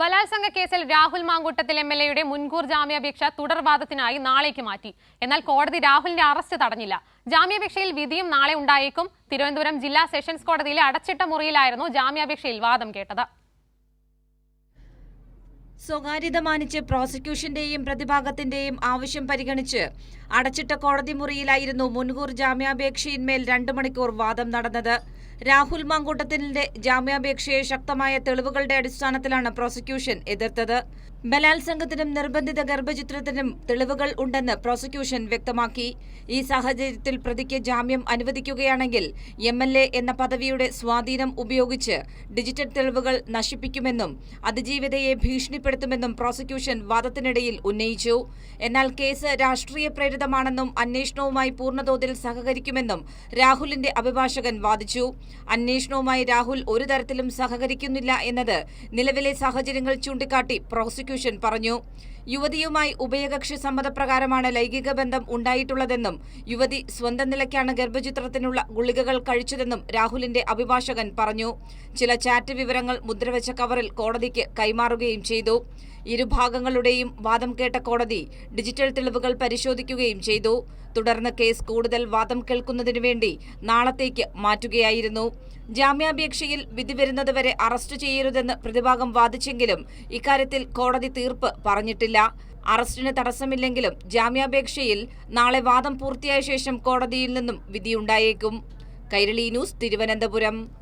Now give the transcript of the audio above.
ബലാത്സംഗ കേസിൽ Rahul Mamkootathil M L എയുടെ മുൻകൂർ ജാമ്യാപേക്ഷ തുടർവാദത്തിനായി നാളേക്ക് മാറ്റി. എന്നാൽ കോടതി രാഹുലിന്റെ അറസ്റ്റ് തടഞ്ഞില്ല. ജാമ്യാപേക്ഷയിൽ വിധിയും നാളെ ഉണ്ടായേക്കും. തിരുവനന്തപുരം ജില്ലാ സെഷൻസ് കോടതിയിലെ അടച്ചിട്ട മുറിയിലായിരുന്നു ജാമ്യാപേക്ഷയിൽ വാദം കേട്ടത്. സ്വകാര്യത മാനിച്ച് പ്രോസിക്യൂഷന്റെയും പ്രതിഭാഗത്തിന്റെയും ആവശ്യം പരിഗണിച്ച് അടച്ചിട്ട കോടതി മുറിയിലായിരുന്നു മുൻകൂർ ജാമ്യാപേക്ഷയിന്മേൽ രണ്ടു മണിക്കൂർ വാദം നടന്നത്. രാഹുൽ മങ്കൂട്ടത്തിന്റെ ജാമ്യാപേക്ഷയെ ശക്തമായ തെളിവുകളുടെ അടിസ്ഥാനത്തിലാണ് പ്രോസിക്യൂഷൻ എതിർത്തത്. ബലാത്സംഗത്തിനും നിർബന്ധിത ഗർഭചിത്രത്തിനും തെളിവുകൾ ഉണ്ടെന്ന് പ്രോസിക്യൂഷൻ വ്യക്തമാക്കി. ഈ സാഹചര്യത്തിൽ പ്രതിക്ക് ജാമ്യം അനുവദിക്കുകയാണെങ്കിൽ എം എന്ന പദവിയുടെ സ്വാധീനം ഉപയോഗിച്ച് ഡിജിറ്റൽ തെളിവുകൾ നശിപ്പിക്കുമെന്നും അതിജീവിതയെ ഭീഷണിപ്പെടുത്തുമെന്നും പ്രോസിക്യൂഷൻ വാദത്തിനിടയിൽ ഉന്നയിച്ചു. എന്നാൽ കേസ് രാഷ്ട്രീയ പ്രേരിതമാണെന്നും അന്വേഷണവുമായി പൂർണതോതിൽ സഹകരിക്കുമെന്നും രാഹുലിന്റെ അഭിഭാഷകൻ വാദിച്ചു. അന്വേഷണവുമായി രാഹുൽ ഒരു തരത്തിലും സഹകരിക്കുന്നില്ല എന്നത് നിലവിലെ സാഹചര്യങ്ങൾ ചൂണ്ടിക്കാട്ടി പ്രോസിക്യൂഷൻ പറഞ്ഞു. യുവതിയുമായി ഉഭയകക്ഷി സമ്മതപ്രകാരമാണ് ലൈംഗിക ബന്ധം ഉണ്ടായിട്ടുള്ളതെന്നും യുവതി സ്വന്തം നിലയ്ക്കാണ് ഗർഭചിത്രത്തിനുള്ള ഗുളികകൾ കഴിച്ചതെന്നും രാഹുലിന്റെ അഭിഭാഷകൻ പറഞ്ഞു. ചില ചാറ്റ് വിവരങ്ങൾ മുദ്രവെച്ച കവറിൽ കോടതിക്ക് കൈമാറുകയും ചെയ്തു. ഇരുഭാഗങ്ങളുടെയും വാദം കേട്ട കോടതി ഡിജിറ്റൽ തെളിവുകൾ പരിശോധിക്കുകയും ചെയ്തു. തുടർന്ന് കേസ് കൂടുതൽ വാദം കേൾക്കുന്നതിനു വേണ്ടി നാളത്തേക്ക് മാറ്റുകയായിരുന്നു. ജാമ്യാപേക്ഷയിൽ വിധി വരുന്നതുവരെ അറസ്റ്റ് ചെയ്യരുതെന്ന് പ്രതിഭാഗം വാദിച്ചെങ്കിലും ഇക്കാര്യത്തിൽ കോടതി തീർപ്പ് പറഞ്ഞിട്ടില്ല. അറസ്റ്റിന് തടസ്സമില്ലെങ്കിലും ജാമ്യാപേക്ഷയിൽ നാളെ വാദം പൂർത്തിയായ ശേഷം കോടതിയിൽ നിന്നും വിധിയുണ്ടായേക്കും. കൈരളി ന്യൂസ് തിരുവനന്തപുരം.